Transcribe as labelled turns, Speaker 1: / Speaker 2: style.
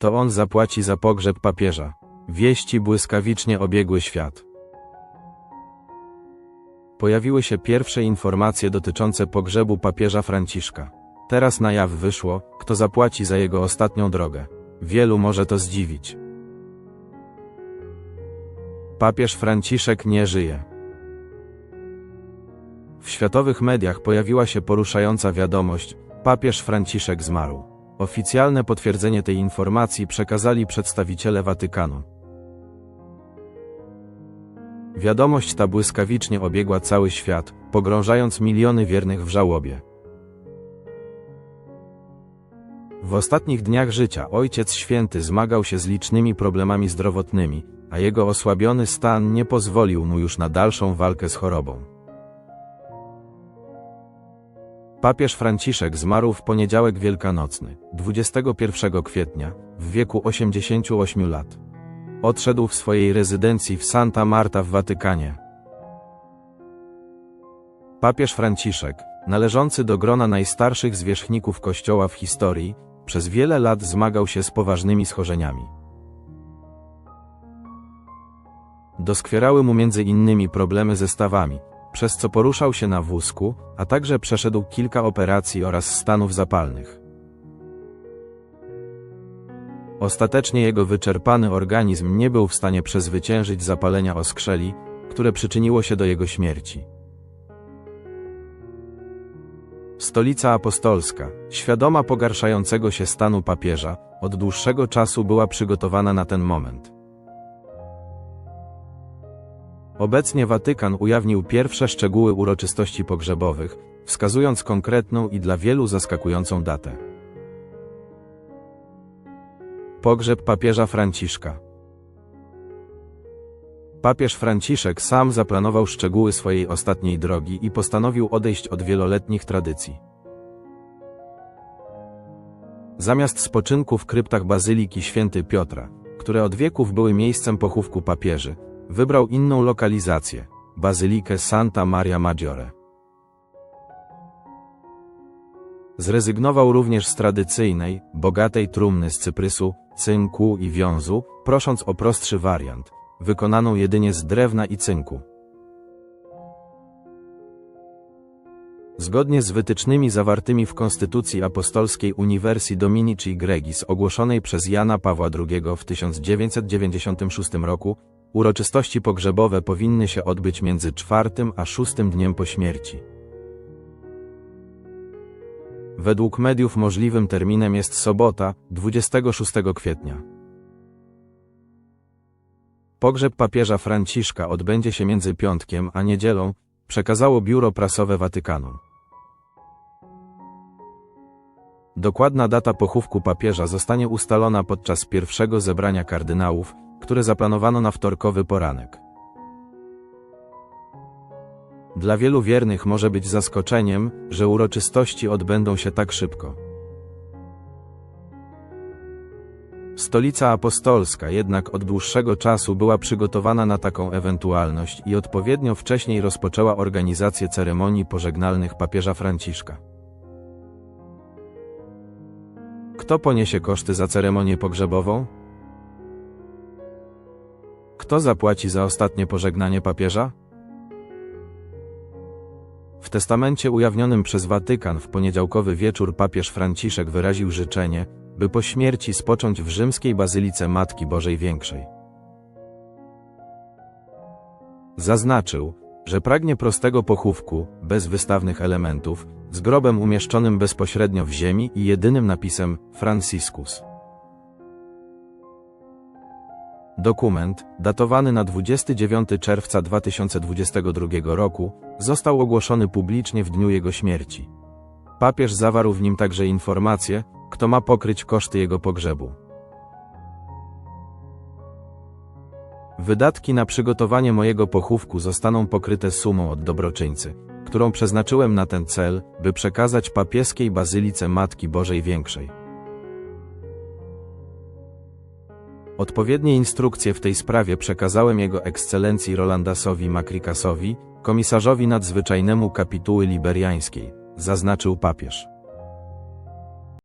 Speaker 1: To on zapłaci za pogrzeb papieża. Wieści błyskawicznie obiegły świat. Pojawiły się pierwsze informacje dotyczące pogrzebu papieża Franciszka. Teraz na jaw wyszło, kto zapłaci za jego ostatnią drogę. Wielu może to zdziwić. Papież Franciszek nie żyje. W światowych mediach pojawiła się poruszająca wiadomość: papież Franciszek zmarł. Oficjalne potwierdzenie tej informacji przekazali przedstawiciele Watykanu. Wiadomość ta błyskawicznie obiegła cały świat, pogrążając miliony wiernych w żałobie. W ostatnich dniach życia Ojciec Święty zmagał się z licznymi problemami zdrowotnymi, a jego osłabiony stan nie pozwolił mu już na dalszą walkę z chorobą. Papież Franciszek zmarł w poniedziałek wielkanocny, 21 kwietnia, w wieku 88 lat. Odszedł w swojej rezydencji w Santa Marta w Watykanie. Papież Franciszek, należący do grona najstarszych zwierzchników Kościoła w historii, przez wiele lat zmagał się z poważnymi schorzeniami. Doskwierały mu między innymi problemy ze stawami, przez co poruszał się na wózku, a także przeszedł kilka operacji oraz stanów zapalnych. Ostatecznie jego wyczerpany organizm nie był w stanie przezwyciężyć zapalenia oskrzeli, które przyczyniło się do jego śmierci. Stolica Apostolska, świadoma pogarszającego się stanu papieża, od dłuższego czasu była przygotowana na ten moment. Obecnie Watykan ujawnił pierwsze szczegóły uroczystości pogrzebowych, wskazując konkretną i dla wielu zaskakującą datę. Pogrzeb papieża Franciszka. Papież Franciszek sam zaplanował szczegóły swojej ostatniej drogi i postanowił odejść od wieloletnich tradycji. Zamiast spoczynku w kryptach Bazyliki Święty Piotra, które od wieków były miejscem pochówku papieży, wybrał inną lokalizację Bazylikę Santa Maria Maggiore. Zrezygnował również z tradycyjnej, bogatej trumny z cyprysu, cynku i wiązu, prosząc o prostszy wariant, wykonaną jedynie z drewna i cynku. Zgodnie z wytycznymi zawartymi w Konstytucji Apostolskiej Universi Dominici Gregis ogłoszonej przez Jana Pawła II w 1996 roku, uroczystości pogrzebowe powinny się odbyć między czwartym a szóstym dniem po śmierci. Według mediów możliwym terminem jest sobota, 26 kwietnia. Pogrzeb papieża Franciszka odbędzie się między piątkiem a niedzielą, przekazało biuro prasowe Watykanu. Dokładna data pochówku papieża zostanie ustalona podczas pierwszego zebrania kardynałów, które zaplanowano na wtorkowy poranek. Dla wielu wiernych może być zaskoczeniem, że uroczystości odbędą się tak szybko. Stolica Apostolska jednak od dłuższego czasu była przygotowana na taką ewentualność i odpowiednio wcześniej rozpoczęła organizację ceremonii pożegnalnych papieża Franciszka. Kto poniesie koszty za ceremonię pogrzebową? Kto zapłaci za ostatnie pożegnanie papieża? W testamencie ujawnionym przez Watykan w poniedziałkowy wieczór papież Franciszek wyraził życzenie, by po śmierci spocząć w rzymskiej bazylice Matki Bożej Większej. Zaznaczył, że pragnie prostego pochówku, bez wystawnych elementów, z grobem umieszczonym bezpośrednio w ziemi i jedynym napisem Franciscus. Dokument, datowany na 29 czerwca 2022 roku, został ogłoszony publicznie w dniu jego śmierci. Papież zawarł w nim także informację, kto ma pokryć koszty jego pogrzebu. Wydatki na przygotowanie mojego pochówku zostaną pokryte sumą od dobroczyńcy, którą przeznaczyłem na ten cel, by przekazać papieskiej bazylice Matki Bożej Większej. Odpowiednie instrukcje w tej sprawie przekazałem Jego Ekscelencji Rolandasowi Makrikasowi, komisarzowi nadzwyczajnemu kapituły liberiańskiej, zaznaczył papież.